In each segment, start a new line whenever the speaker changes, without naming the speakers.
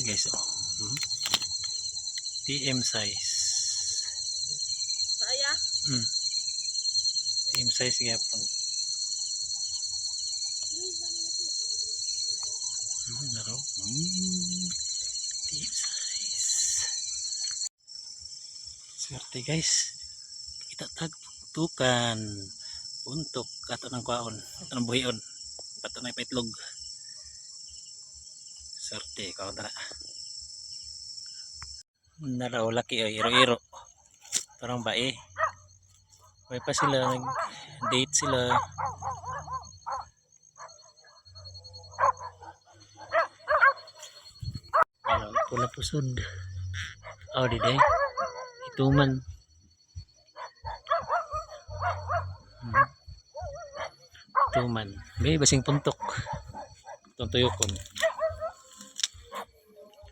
Yan guys, oh. Hmm. TM size.
Saya?
Hmm. TM size gyapon. Hmm, naro. Hmm. TM size. Swerte guys. Kita tagtukan untuk ato ng kwaon, ato ng buhion. Pato na ipitlog. Swerte, kaon tara. Naraw laki ay iro-iro. Parang bae. May pa sila nag-date sila. Ano, pula pusod. Oh, di day. Ituman. Hmm. Ituman. May basing puntok. Itong tuyokon.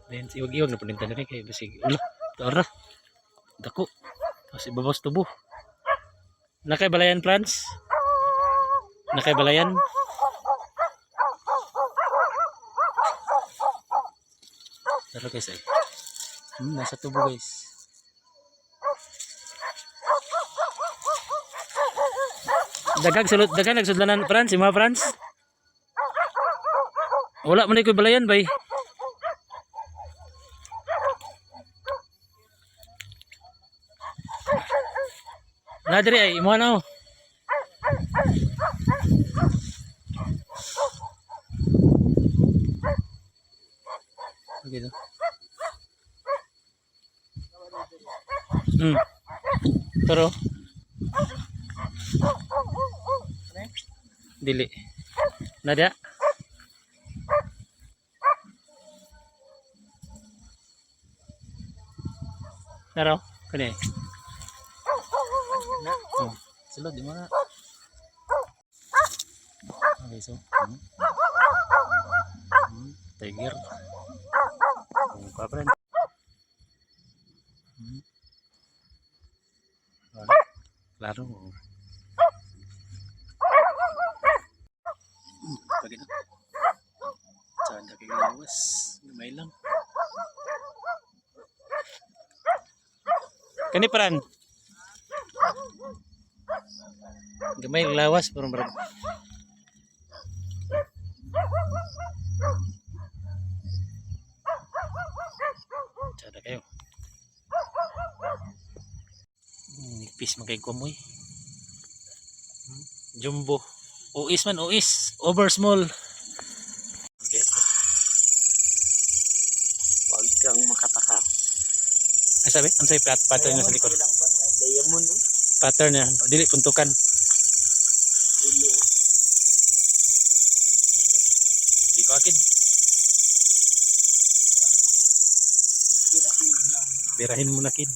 Then, iwag-iwag na punintan na rin kay basig. Ulah, tara. Dako. Tapos ibabaws tubo. Nakay balayan, Franz? Nakay balayan? Tara guys ay. Hmm, nasa tubo guys. Dagag sulod, dagag nagsudlanan Franz, si mga Franz. Wala man ko balayan bay. Na diri ay imo na oh. Okay to. Hmm. Pero Dili. Nadia. Naro, kani. Oh, sulod di mga. Okay, so. Hmm. Hmm, tiger. Hmm. Hmm. Wala. Klaro. Hmm, pagi na. Sada kay lawas. Gamay lang. Kani paran. Gamay lawas pero marag. Sada kayo. Hmm, Nipis man kay kumoy. Jumbo. Uis man, uis. Over small. Okay.
Huwag kang makataka.
Ay sabi, ang say pat niya sa likod.
Diamond, no?
Pattern niya, dili puntukan. Di ko akid. Birahin mo na kid.